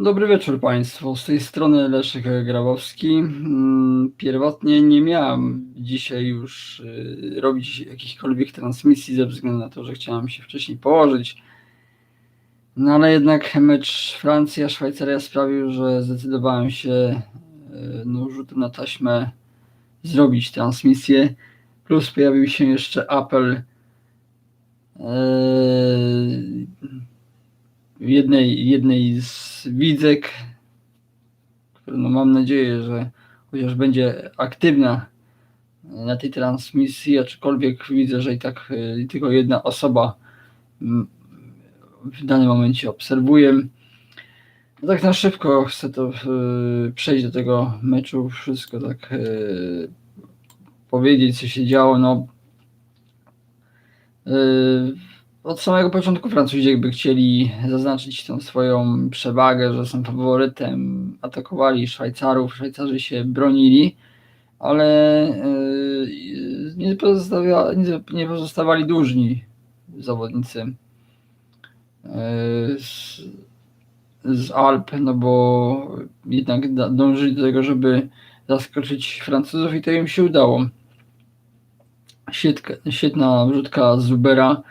Dobry wieczór Państwu. Z tej strony Leszek Grabowski. Mm, Pierwotnie nie miałem dzisiaj już y, robić jakichkolwiek transmisji ze względu na to, że chciałem się wcześniej położyć. No ale jednak mecz Francja-Szwajcaria sprawił, że zdecydowałem się y, no, rzutem na taśmę zrobić transmisję. Plus pojawił się jeszcze apel yy, jednej, jednej z widzek, która no mam nadzieję, że chociaż będzie aktywna na tej transmisji, aczkolwiek widzę, że i tak y, tylko jedna osoba mm, w danym momencie obserwuje. No tak na szybko chcę to y, przejść do tego meczu, wszystko tak y, powiedzieć, co się działo. No, od samego początku Francuzi jakby chcieli zaznaczyć tą swoją przewagę, że są faworytem, atakowali Szwajcarów, Szwajcarzy się bronili, ale y, nie, pozostawia, nie, pozostawali dłużni zawodnicy y, z, z Alp, no bo jednak dążyli do tego, żeby zaskoczyć Francuzów i to im się udało. Świetka, świetna wrzutka z Zubera,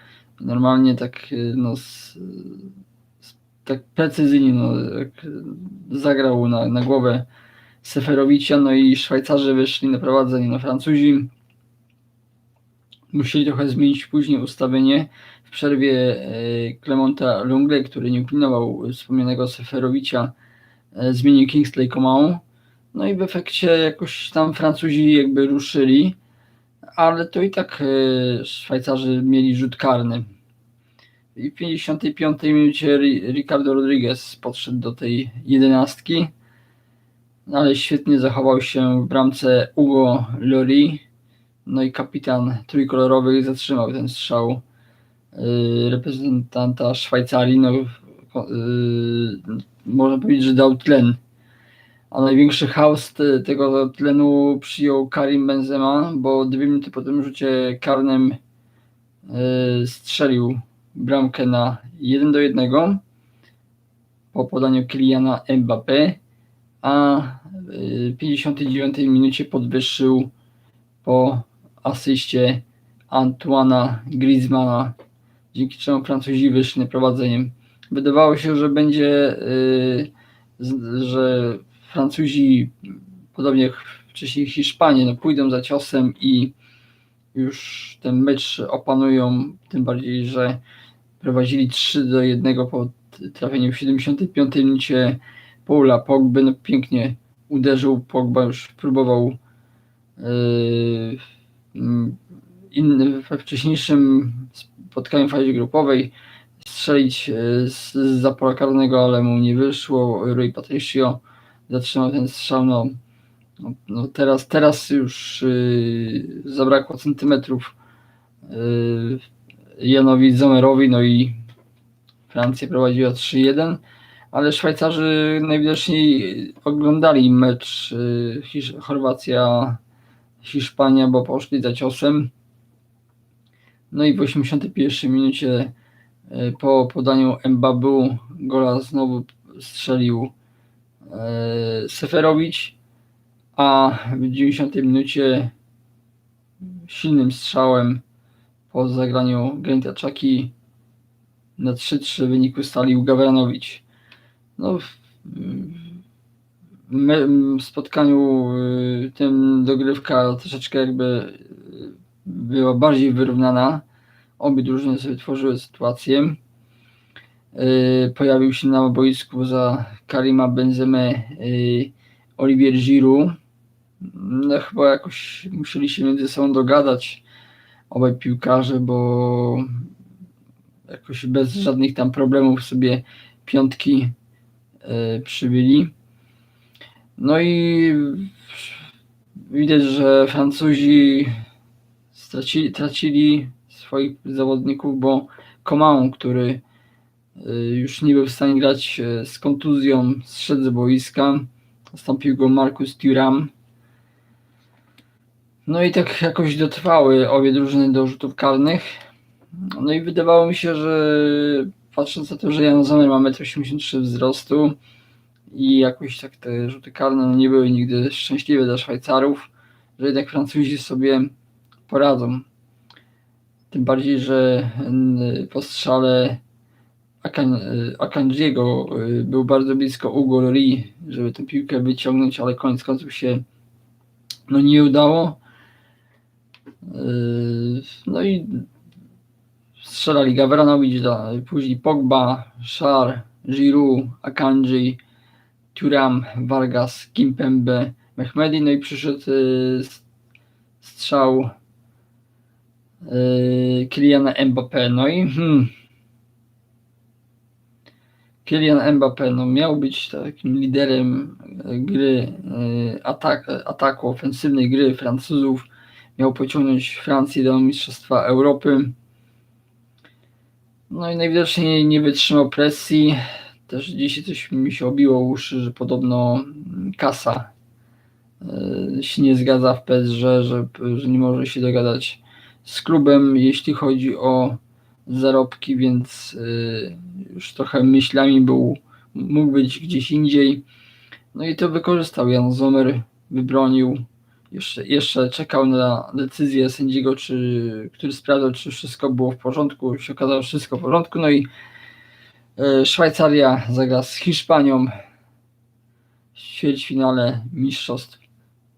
normalnie tak y, no, z, z, tak precyzyjnie no, zagrał na, na głowę Seferowicza, no i Szwajcarzy wyszli na prowadzenie, no Francuzi. Musieli trochę zmienić później ustawienie w przerwie e, Clementa Lungle, który nie upilnował wspomnianego Seferowicza, e, zmienił Kingsley Coman, no i w efekcie jakoś tam Francuzi jakby ruszyli, ale to i tak e, Szwajcarzy mieli rzut karny. I w 55 minucie Ri- Ricardo Rodriguez podszedł do tej jedenastki, no ale świetnie zachował się w bramce Hugo Lloris, no i kapitan trójkolorowych zatrzymał ten strzał y, reprezentanta Szwajcarii, no y, można powiedzieć, że dał tlen. A największy chaos te- tego tlenu przyjął Karim Benzema, bo dwie minuty po tym rzucie karnym y, strzelił bramkę na 1 do 1 po podaniu Kyliana Mbappé, a y, w 59 minucie podwyższył po asyście Antoana Griezmana, dzięki czemu Francuzi wyszli prowadzeniem. Wydawało się, że będzie, y, że Francuzi, podobnie jak wcześniej Hiszpanie, no pójdą za ciosem i już ten mecz opanują, tym bardziej, że prowadzili 3 do 1 po trafieniu w 75 minucie Paula Pogby, no pięknie uderzył, Pogba już próbował yy, inny, we wcześniejszym spotkaniu w fazie grupowej strzelić yy, z, z zapola karnego, ale mu nie wyszło. Rui Patricio zatrzymał ten strzał. No, no, teraz, teraz już yy, zabrakło centymetrów yy, Janowi Zomerowi, no i Francja prowadziła 3-1, ale Szwajcarzy najwidoczniej oglądali mecz y, Hisz- Chorwacja-Hiszpania, bo poszli za ciosem. No i w 81 minucie y, po podaniu Mbabu gola znowu strzelił Seferowicz, a w 90 minucie silnym strzałem po zagraniu Granita Czaki na 3-3 wynik ustalił Gawranowicz. No, w spotkaniu y, tym dogrywka troszeczkę jakby y, była bardziej wyrównana. Obie drużyny sobie tworzyły sytuację. Y, Pojawił się na boisku za Karima Benzemę y, Olivier Giroud. No, chyba jakoś musieli się między sobą dogadać obaj piłkarze, bo jakoś bez żadnych tam problemów sobie piątki e, przybyli. No i widać, że Francuzi stracili, tracili swoich zawodników, bo Coman, który już nie był w stanie grać e, z kontuzją, zszedł z boiska. Zastąpił go Marcus Thuram. No i tak jakoś dotrwały obie drużyny do rzutów karnych. No i wydawało mi się, że patrząc na to, że Jan Zomer ma 1,83 m wzrostu, i jakoś tak te rzuty karne no nie były nigdy szczęśliwe dla Szwajcarów, że jednak Francuzi sobie poradzą. Tym bardziej, że y, po strzale Akan, y, Akanjiego y, był bardzo blisko Ugo Lloris, żeby tę piłkę wyciągnąć, ale koniec końców się no nie udało. Yy, No i strzelali Gavranowicz, później Pogba, Szar, Giroud, Akanji, Thuram, Vargas, Kimpembe, Mehmedi, no i przyszedł strzał Kyliana Mbappé. No i hmm, Kylian Mbappé no, miał być takim liderem e, gry, e, atak, ataku, ofensywnej gry Francuzów. Miał pociągnąć Francję do Mistrzostwa Europy. No i najwidoczniej nie wytrzymał presji. Też dzisiaj coś mi się obiło uszy, że podobno kasa e, się nie zgadza w PSG, że, że nie może się dogadać z klubem, jeśli chodzi o zarobki, więc y, już trochę myślami był, mógł być gdzieś indziej. No i to wykorzystał Jan Zomer, wybronił. Jeszcze, jeszcze czekał na decyzję sędziego, czy, który sprawdzał, czy wszystko było w porządku. Się okazało, że wszystko w porządku. No i y, Szwajcaria zagra z Hiszpanią w ćwierćfinale Mistrzostw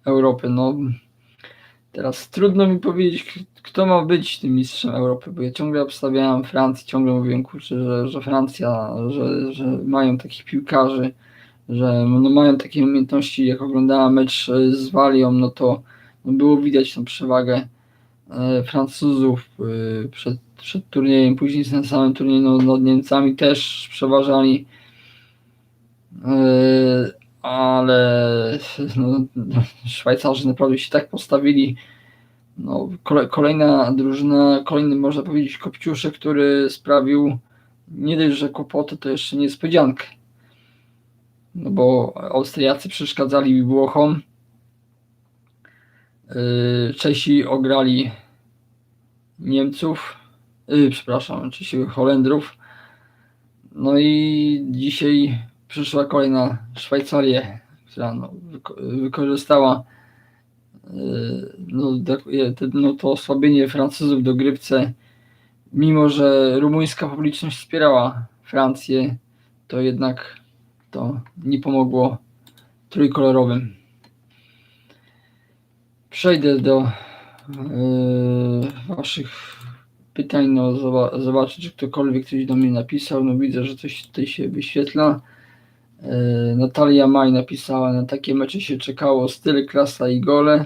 Europy. No, teraz trudno mi powiedzieć, kto ma być tym mistrzem Europy, bo ja ciągle obstawiałem Francję, ciągle mówiłem, kurczę, że, że Francja, że, że mają takich piłkarzy, że no, mają takie umiejętności, jak oglądałem mecz e, z Walią, no to no, było widać tą przewagę e, Francuzów e, przed, przed turniejem, później na samym turnieju no, nad Niemcami też przeważali, ale no, Szwajcarzy naprawdę się tak postawili, no, kole, kolejna drużyna, kolejny można powiedzieć kopciuszek, który sprawił nie dość, że kłopoty, to jeszcze niespodziankę. No bo Austriacy przeszkadzali Włochom. Yy, Czesi ograli Niemców, yy, przepraszam, Czesi Holendrów. No i dzisiaj przyszła kolejna Szwajcarię, która no, wyko- wykorzystała yy, no, no, to osłabienie Francuzów w dogrywce. Mimo, że rumuńska publiczność wspierała Francję, to jednak to nie pomogło trójkolorowym. Przejdę do yy, Waszych pytań. No, zoba- zobaczę, czy ktokolwiek coś do mnie napisał. No, widzę, że coś tutaj się wyświetla. Yy, Natalia Maj napisała: Na takie mecze się czekało, styl, klasa i gole.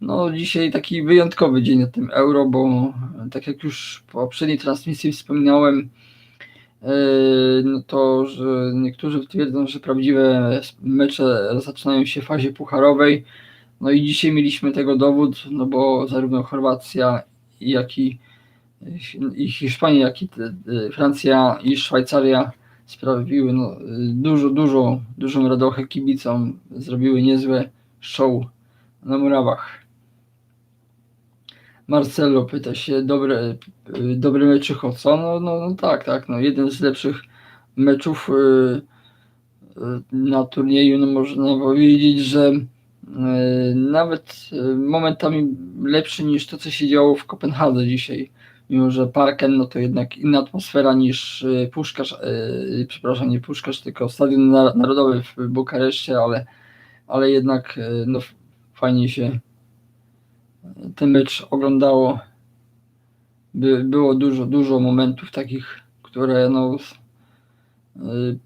No, dzisiaj taki wyjątkowy dzień na tym euro, bo tak jak już w poprzedniej transmisji wspominałem, Yy, no to, że niektórzy twierdzą, że prawdziwe mecze zaczynają się w fazie pucharowej. No i dzisiaj mieliśmy tego dowód, no bo zarówno Chorwacja, jak i, i Hiszpania, jak i te Francja i Szwajcaria sprawiły no, dużo, dużo, dużą radochę kibicom, zrobiły niezłe show na murawach. Marcelo pyta się, dobre, y, dobry mecz czy co? No, no, no tak, tak, no jeden z lepszych meczów y, y, na turnieju, no można powiedzieć, że y, nawet momentami lepszy niż to, co się działo w Kopenhadze dzisiaj. Mimo, że Parken, no to jednak inna atmosfera niż y, Puszkarz, y, przepraszam, nie Puszkarz, tylko Stadion Nar- Narodowy w Bukareszcie, ale, ale jednak y, no, fajnie się ten mecz oglądało. By, było dużo, dużo momentów takich, które no, s- y,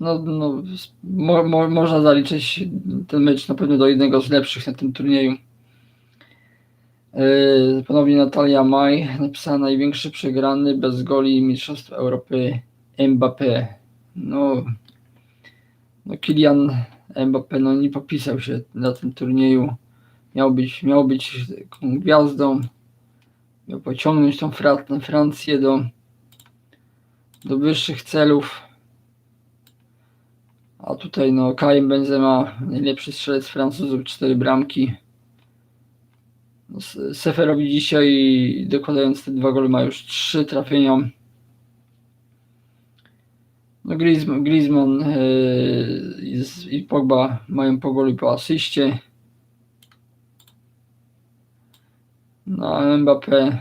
no, no mo, mo, można zaliczyć ten mecz na pewno do jednego z lepszych na tym turnieju. Y, Ponownie Natalia Maj napisała największy przegrany bez goli Mistrzostw Europy Mbappé. No, no Kylian Mbappé no, nie popisał się na tym turnieju miał być, miał być taką gwiazdą, miał pociągnąć tą Francję do, do wyższych celów. A tutaj no Karim Benzema, najlepszy strzelec Francuzów, cztery bramki. Seferowi dzisiaj dokładając te dwa gole ma już trzy trafienia. No Griezmann, Griezmann i Pogba mają po golu po asyście. No a Mbappé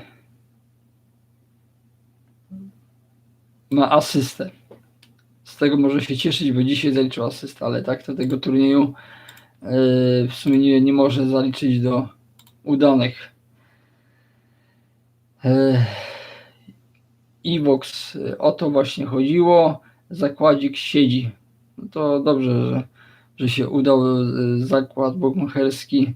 ma asystę. Z tego może się cieszyć, bo dzisiaj zaliczył asystę, ale tak to tego turnieju yy, w sumie nie, nie może zaliczyć do udanych. Ivox, yy, o to właśnie chodziło. Zakładzik siedzi. No to dobrze, że, że się udał yy, zakład bukmacherski.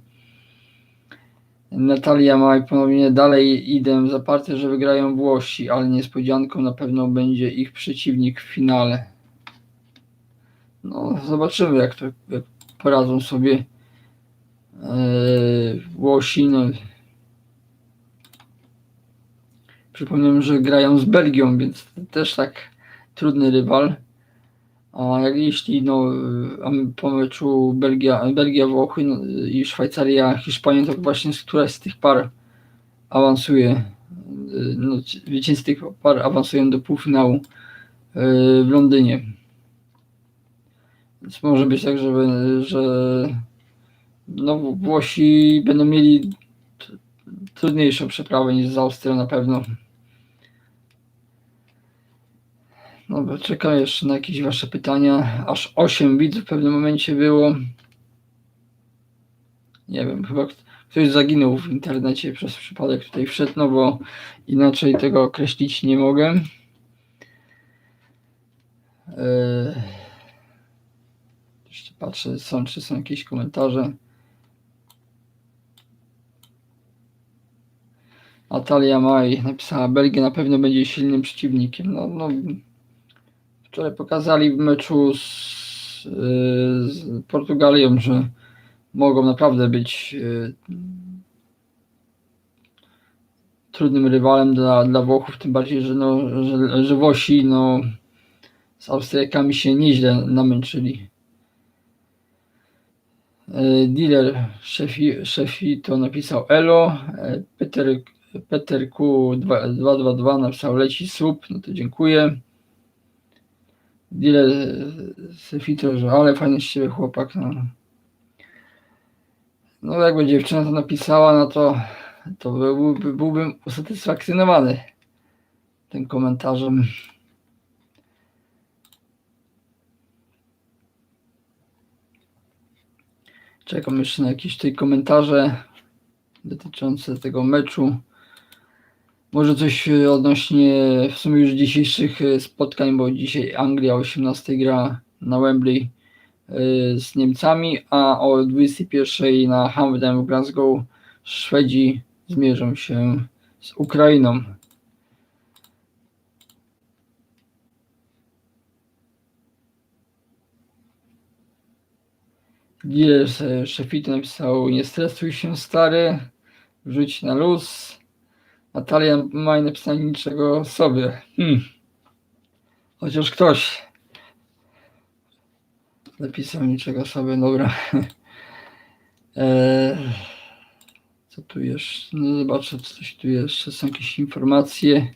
Natalia Maj ponownie dalej idę zaparte, że wygrają Włosi, ale niespodzianką na pewno będzie ich przeciwnik w finale. No, zobaczymy jak to jak poradzą sobie Włosi. No. Przypomnę, że grają z Belgią, więc też tak trudny rywal. A jeśli no, yy, po meczu Belgia, Belgia Włochy no, i Szwajcaria, Hiszpania, to właśnie z któraś z tych par awansuje. Yy, No, zwycięzcy tych par awansują do półfinału yy, w Londynie. Więc może być tak, że no, Włosi będą mieli trudniejszą przeprawę niż z Austrią na pewno. Dobra, czekam jeszcze na jakieś Wasze pytania. Aż 8 widzów w pewnym momencie było. Nie wiem, chyba ktoś zaginął w internecie przez przypadek tutaj wszedł, no bo inaczej tego określić nie mogę. Eee, jeszcze patrzę, są, czy są jakieś komentarze. Natalia Maj napisała, Belgia na pewno będzie silnym przeciwnikiem. No, no, wczoraj pokazali w meczu z, z Portugalią, że mogą naprawdę być yy, trudnym rywalem dla, dla Włochów, tym bardziej, że, no, że, że Włosi no, z Austriakami się nieźle namęczyli. Yy, Dealer szefi, szefi to napisał Elo, yy, Peter, Peter Q222 napisał leci słup, no to dziękuję. Yy, Sefito, że ale fajny z ciebie chłopak. No. no jakby dziewczyna to napisała, no to, to byłby, byłbym usatysfakcjonowany tym komentarzem. Czekam jeszcze na jakieś tutaj komentarze dotyczące tego meczu. Może coś odnośnie w sumie już dzisiejszych spotkań, bo dzisiaj Anglia o 18 gra na Wembley y, z Niemcami, a o 21 na Hampden w Glasgow Szwedzi zmierzą się z Ukrainą. Dealer Szefity napisał nie stresuj się stary, wrzuć na luz. Natalia ma napisane niczego sobie. Hmm. Chociaż ktoś napisał niczego sobie, dobra. Eee, co tu jeszcze? No zobaczę, co coś tu jeszcze są jakieś informacje.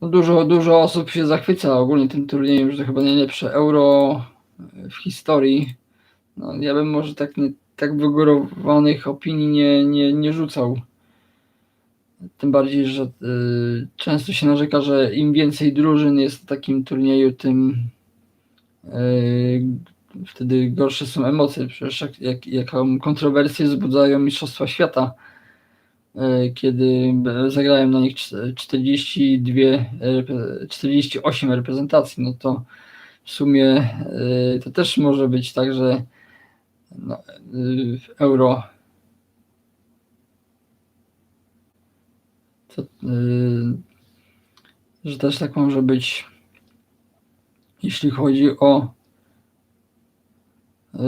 No dużo, dużo osób się zachwyca ogólnie tym turniejem, że to chyba najlepsze euro w historii. No, ja bym może tak, nie, tak wygórowanych opinii nie, nie, nie rzucał. Tym bardziej, że y, często się narzeka, że im więcej drużyn jest w takim turnieju, tym y, wtedy gorsze są emocje. Przecież jak, jak, jaką kontrowersję wzbudzają Mistrzostwa Świata, y, kiedy zagrałem na nich 42, repre- 48 reprezentacji, no to w sumie y, to też może być tak, że no, y, euro to, y, że też tak może być, jeśli chodzi o y,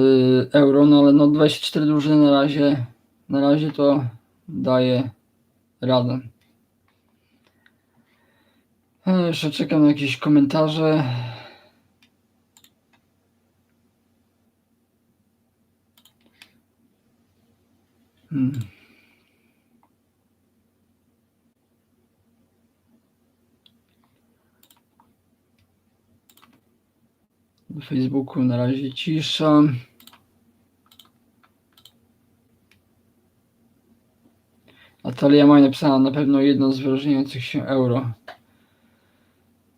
euro, no ale no 24 drużyny na razie, na razie to daje radę. E, Jeszcze czekam na jakieś komentarze. Hmm. Na Facebooku na razie cisza. Natalia Maj napisała na pewno jedno z wyróżniających się euro.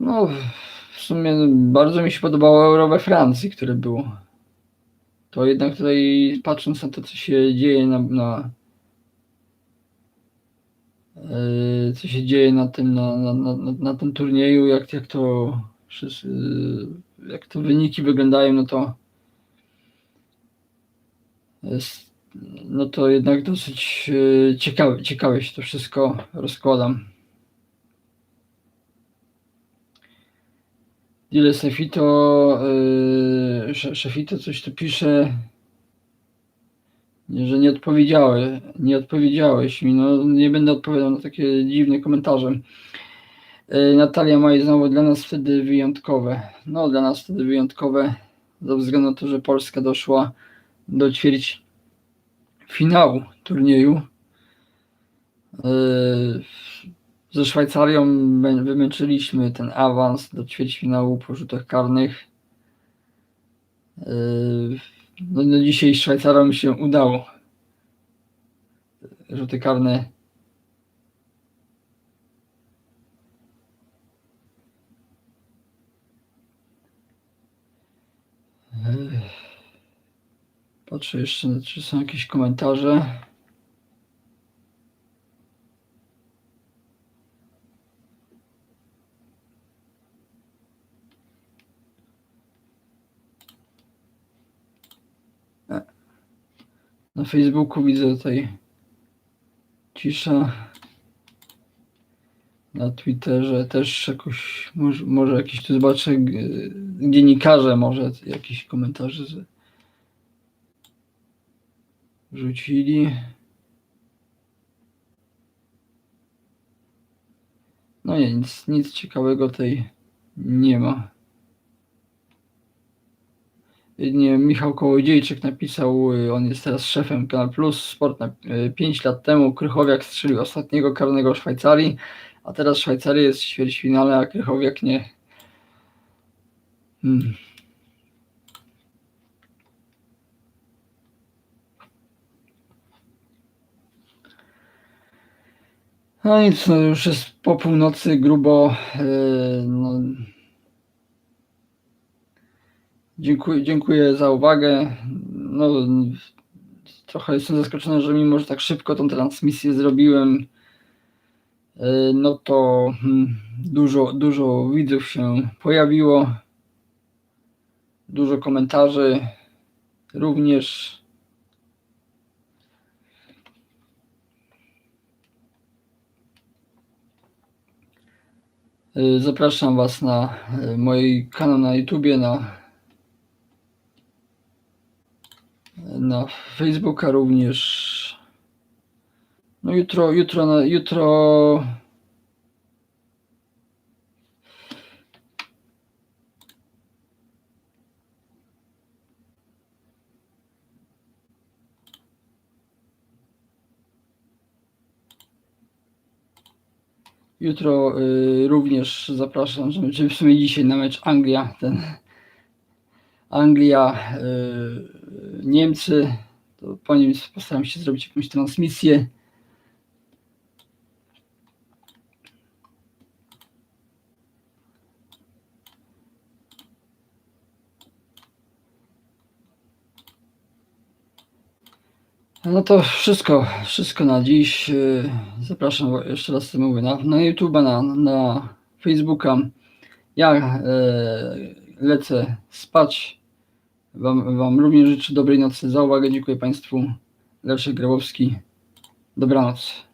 No, w sumie bardzo mi się podobało euro we Francji, które było. To jednak tutaj patrząc na to, co się dzieje na, na yy, co się dzieje na tym, na, na, na, na- tym turnieju, jak, jak to wszyscy- jak to wyniki wyglądają, no to jest, no to jednak dosyć yy, ciekawe, ciekawe się to wszystko rozkładam. Ile Sefito, Sze- Szefito coś tu pisze, że nie odpowiedziałeś, nie odpowiedziałeś mi, no nie będę odpowiadał na takie dziwne komentarze. Yy, Natalia Maj znowu dla nas wtedy wyjątkowe. No dla nas wtedy wyjątkowe ze względu na to, że Polska doszła do ćwierć finału turnieju. Yy, ze Szwajcarią mę- wymęczyliśmy ten awans do ćwierćfinału po rzutach karnych. Yy, No, no dzisiaj Szwajcarom się udało. Rzuty karne. Yy, Patrzę jeszcze, czy są jakieś komentarze. Na Facebooku widzę tutaj cisza. Na Twitterze też jakoś, może, może jakiś tu zobaczę, dziennikarze może jakieś komentarze rzucili. No nie, nic, nic ciekawego tutaj nie ma. Nie, Michał Kołodziejczyk napisał, on jest teraz szefem Kanal Plus Sport. Na, 5 lat temu Krychowiak strzelił ostatniego karnego Szwajcarii, a teraz Szwajcaria jest w ćwierćfinale, a Krychowiak nie. Hmm. No nic, no już jest po północy grubo. y, No, Dziękuję, dziękuję za uwagę. No, trochę jestem zaskoczony, że mimo, że tak szybko tą transmisję zrobiłem, yy, no to hmm, dużo, dużo widzów się pojawiło. Dużo komentarzy również. Yy, Zapraszam Was na yy, mój kanał na YouTubie, na na Facebooka również. No jutro, jutro, jutro. Jutro y, również zapraszam, żeby w sumie dzisiaj na mecz Anglia, ten Anglia, y, Niemcy, to po nim postaram się zrobić jakąś transmisję. No to wszystko, wszystko na dziś. Y, Zapraszam jeszcze raz to mówię na, na YouTube'a, na, na Facebooka. Ja y, lecę spać. Wam, wam również życzę dobrej nocy. Za uwagę dziękuję Państwu. Leszek Grabowski. Dobranoc.